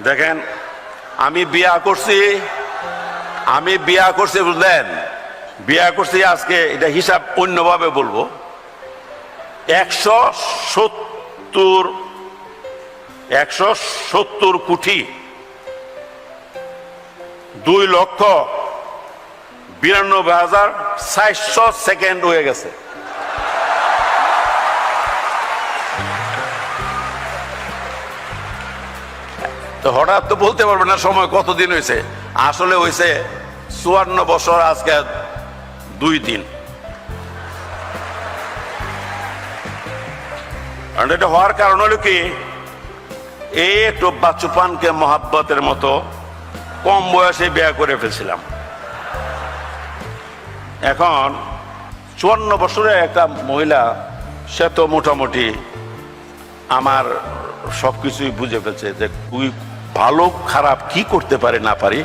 দেখেন, আমি বিয়া করছি, আমি বিয়া করছি বুঝলেন? বিয়া করছি আজকে, এটা হিসাব অন্যভাবে বলব। একশো সত্তর একশো সত্তর কোটি, দুই লক্ষ বিরানব্বই হাজার চারশো সেকেন্ড হয়ে গেছে। তো হঠাৎ তো বলতে পারবে না সময় কতদিন হয়েছে। আসলে হয়েছে চুয়ান্ন বছর, আজকে দুই দিন। এটা হওয়ার কারণ হলো কি এই একটু বাচ্চুপানকে মহাব্বতের মতো কম বয়সে বিয়ে করে ফেলছিলাম। এখন চুয়ান্ন বছরে একটা মহিলা, সে তো মোটামুটি আমার সব কিছুই বুঝে ফেলছে যে ভালো, খারাপ কি করতে পারে না পারি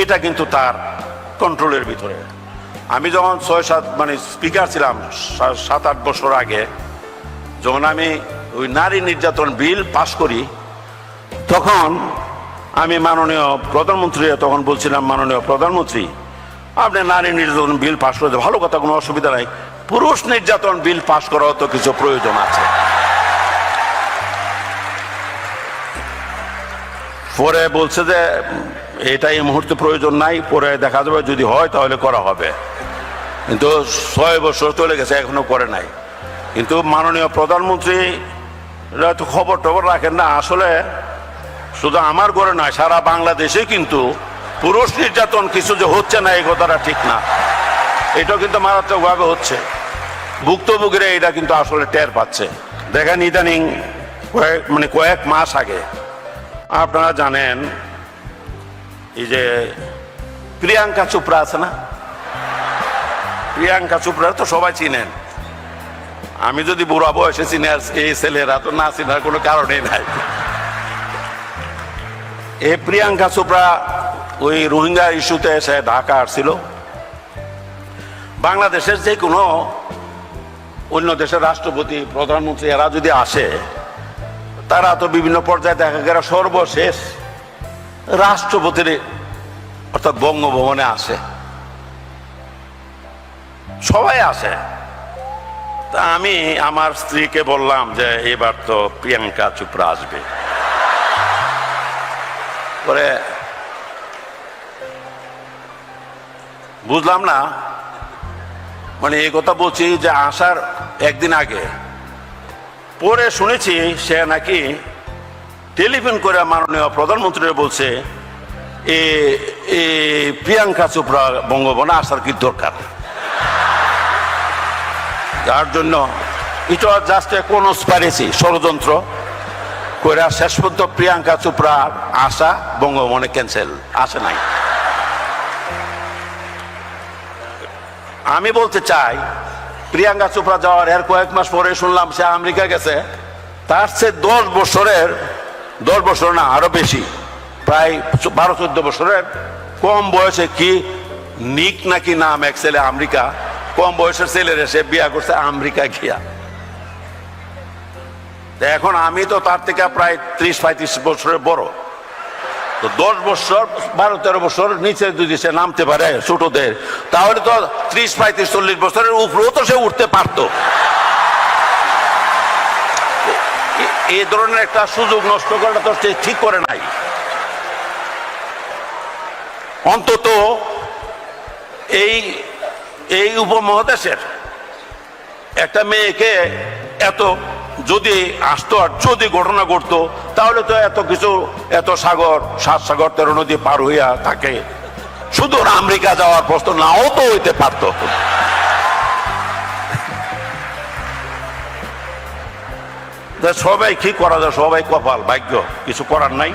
এটা কিন্তু তার কন্ট্রোলের ভিতরে। আমি যখন ছয় সাত মানে স্পিকার ছিলাম সাত আট বছর আগে, যখন আমি ওই নারী নির্যাতন বিল পাশ করি, তখন আমি মাননীয় প্রধানমন্ত্রী, তখন বলছিলাম, মাননীয় প্রধানমন্ত্রী, আপনি নারী নির্যাতন বিল পাশ করে ভালো কথা, কোনো অসুবিধা নাই। পুরুষ নির্যাতন বিল পাশ করাও তো কিছু প্রয়োজন আছে। পরে বলছে যে, এটা এই মুহূর্তে প্রয়োজন নাই, পরে দেখা যাবে, যদি হয় তাহলে করা হবে। কিন্তু ছয় বছর চলে গেছে, এখনও করে নাই। কিন্তু মাননীয় প্রধানমন্ত্রী তো খবর টবর রাখেন না। আসলে শুধু আমার ঘরে নয়, সারা বাংলাদেশে কিন্তু পুরুষ নির্যাতন কিছু যে হচ্ছে না, এই কথাটা ঠিক না। এটা কিন্তু মারাত্মকভাবে হচ্ছে। ভুক্তভোগীরা এটা কিন্তু আসলে টের পাচ্ছে। দেখেন ইদানিং কয়েক মানে কয়েক মাস আগে আপনারা জানেন এই যে প্রিয়াঙ্কা চোপড়া আছে না? প্রিয়াঙ্কা চোপড়া তো সবাই চিনেন। আমি যদি বুড়া বয়সে চিনে এই ছেলেরা, তো না চিনার কোনো কারণেই নাই। এই প্রিয়াঙ্কা চোপড়া ওই রোহিঙ্গা ইস্যুতে এসে ঢাকা আসছিল। বাংলাদেশের যে কোনো অন্য দেশের রাষ্ট্রপতি, প্রধানমন্ত্রী এরা যদি আসে তারা তো বিভিন্ন পর্যায়ে দেখা গেল সর্বশেষ রাষ্ট্রপতির অর্থাৎ বঙ্গভবনে আসে সবাই আসে তা আমি আমার স্ত্রীকে বললাম যে এবার তো প্রিয়াঙ্কা চোপড়া আসবে। পরে বুঝলাম না। মানে এই কথা বলছি যে আসার একদিন আগে পরে শুনেছি সে নাকি টেলিফোন করে মাননীয় প্রধানমন্ত্রী বলছে, এ প্রিয়াঙ্কা চোপড়া বঙ্গভবনে আসার কি দরকার? যার জন্য এটা জাস্ট কোন কনস্পারেসি ষড়যন্ত্র করে শেষ পর্যন্ত প্রিয়াঙ্কা চোপড়ার আসা বঙ্গভবনে ক্যান্সেল আসে নাই। আমি বলতে চাই প্রিয়াঙ্কা চোপড়া যাওয়ার এর কয়েক মাস পরে শুনলাম সে আমেরিকা গেছে। তার সে দশ বছরের, দশ বছর না, আরও বেশি, প্রায় বারো, চোদ্দ বছরের কম বয়সে কি নিক নাকি নাম এক ছেলে আমেরিকা, কম বয়সের ছেলের সে বিয়া করছে আমেরিকা গিয়া। এখন আমি তো তার থেকে প্রায় ত্রিশ, পঁয়ত্রিশ বছরের বড়। তো দশ বছর, বারো, তেরো বছর নিচে যদি সে নামতে পারে ছোটদের, তাহলে তো ত্রিশ, পঁয়ত্রিশ, চল্লিশ বছরের উপরেও তো সে উঠতে পারতো। এই ধরনের একটা সুযোগ নষ্ট করাটা তো সে ঠিক করে নাই। অন্তত এই এই উপমহাদেশের একটা মেয়েকে এত যদি আসতো আর যদি ঘটনা ঘটতো, তাহলে তো এত কিছু, এত সাগর, সাত সাগর, তেরো নদী পার হইয়া থাকে। শুধু আমেরিকা যাওয়ার প্রশ্ন নাও তো হইতে পারত। সবাই কি করা যায়? সবাই কপাল, ভাগ্য, কিছু করার নাই।